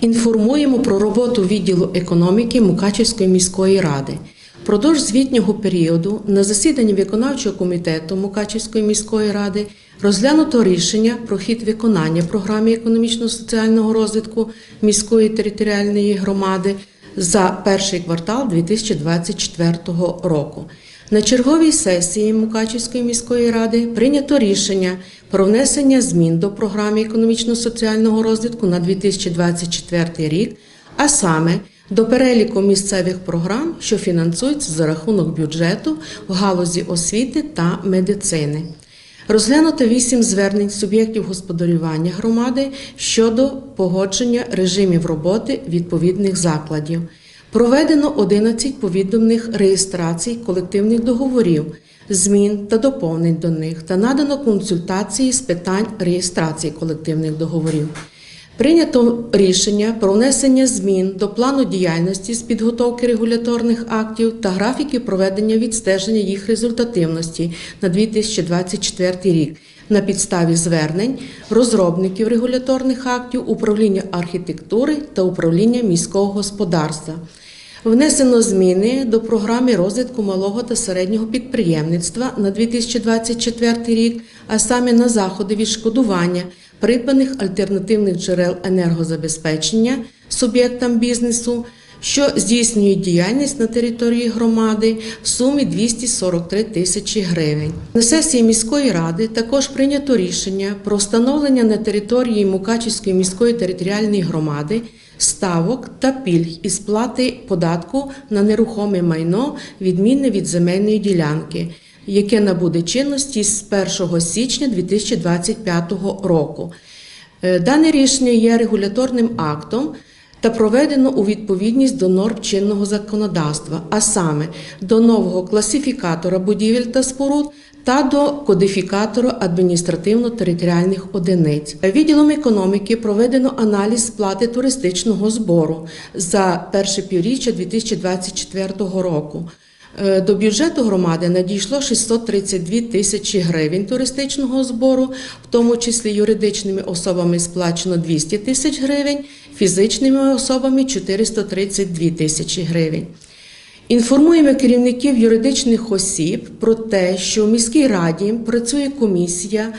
Інформуємо про роботу відділу економіки Мукачівської міської ради. Впродовж звітнього періоду на засіданні виконавчого комітету Мукачівської міської ради розглянуто рішення про хід виконання програми економічно-соціального розвитку міської територіальної громади за перший квартал 2024 року. На черговій сесії Мукачівської міської ради прийнято рішення про внесення змін до програми економічно-соціального розвитку на 2024 рік, а саме до переліку місцевих програм, що фінансуються за рахунок бюджету в галузі освіти та медицини. Розглянуто вісім звернень суб'єктів господарювання громади щодо погодження режимів роботи відповідних закладів. Проведено 11 повідомних реєстрацій колективних договорів, змін та доповнень до них та надано консультації з питань реєстрації колективних договорів. Прийнято рішення про внесення змін до плану діяльності з підготовки регуляторних актів та графіки проведення відстеження їх результативності на 2024 рік на підставі звернень розробників регуляторних актів управління архітектури та управління міського господарства. Внесено зміни до програми розвитку малого та середнього підприємництва на 2024 рік, а саме на заходи відшкодування придбаних альтернативних джерел енергозабезпечення суб'єктам бізнесу, що здійснюють діяльність на території громади в сумі 243 тисячі гривень. На сесії міської ради також прийнято рішення про встановлення на території Мукачівської міської територіальної громади ставок та пільг із сплати податку на нерухоме майно, відмінне від земельної ділянки, яке набуде чинності з 1 січня 2025 року. Е, Дане рішення є регуляторним актом та проведено у відповідність до норм чинного законодавства, а саме до нового класифікатора будівель та споруд та до кодифікатора адміністративно-територіальних одиниць. Відділом економіки проведено аналіз сплати туристичного збору за перше півріччя 2024 року. Е, До бюджету громади надійшло 632 тисячі гривень туристичного збору, в тому числі юридичними особами сплачено 200 тисяч гривень, фізичними особами 432 тисячі гривень. Інформуємо керівників юридичних осіб про те, що в міській раді працює комісія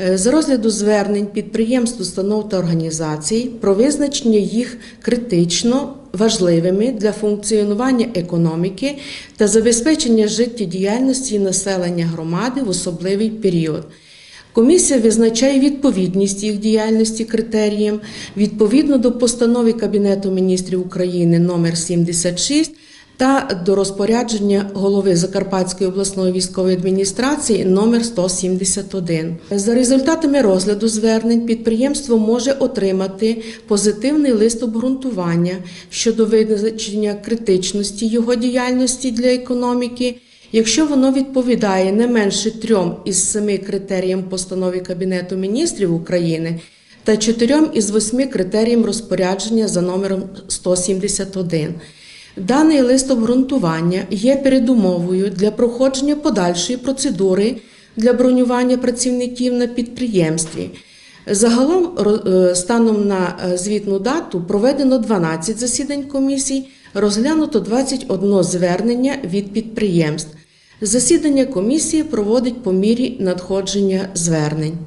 е, з розгляду звернень підприємств, установ та організацій про визначення їх критично важливими для функціонування економіки та забезпечення життєдіяльності населення громади в особливий період. Комісія визначає відповідність їх діяльності критеріям відповідно до постанови Кабінету міністрів України номер 76 та до розпорядження голови Закарпатської обласної військової адміністрації номер 171. За результатами розгляду звернень підприємство може отримати позитивний лист обґрунтування щодо визначення критичності його діяльності для економіки. Якщо воно відповідає не менше трьом із семи критеріям постанови Кабінету міністрів України та чотирьом із восьми критеріям розпорядження за номером 171. Даний лист обґрунтування є передумовою для проходження подальшої процедури для бронювання працівників на підприємстві. Загалом, е, станом на е, звітну дату, проведено 12 засідань комісій, розглянуто 21 звернення від підприємств. Засідання комісії проводить по мірі надходження звернень.